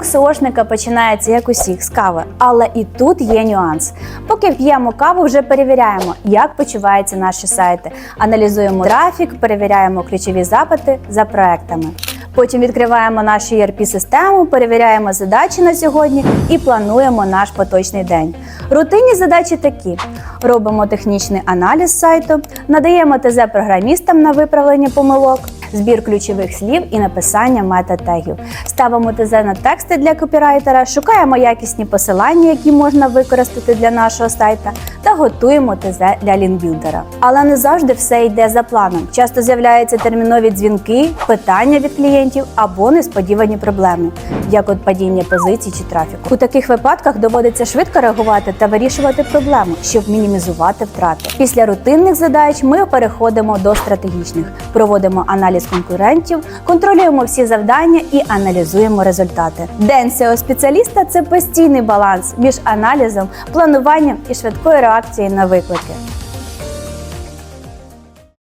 Ранок СОшника починається як усіх з кави, але і тут є нюанс. Поки п'ємо каву, вже перевіряємо, як почуваються наші сайти, аналізуємо трафік, перевіряємо ключові запити за проектами. Потім відкриваємо нашу ERP-систему, перевіряємо задачі на сьогодні і плануємо наш поточний день. Рутинні задачі такі: робимо технічний аналіз сайту, надаємо ТЗ програмістам на виправлення помилок, збір ключових слів і написання мета-тегів. Ставимо ТЗ на тексти для копірайтера, шукаємо якісні посилання, які можна використати для нашого сайта, та готуємо ТЗ для лінкбілдера. Але не завжди все йде за планом. Часто з'являються термінові дзвінки, питання від клієнтів або несподівані проблеми, як от падіння позицій чи трафіку. У таких випадках доводиться швидко реагувати та вирішувати проблему, щоб мінімізувати втрати. Після рутинних задач ми переходимо до стратегічних, проводимо аналіз конкурентів, контролюємо всі завдання і аналізуємо результати. День SEO спеціаліста це постійний баланс між аналізом, плануванням і швидкою реакцією на виклики.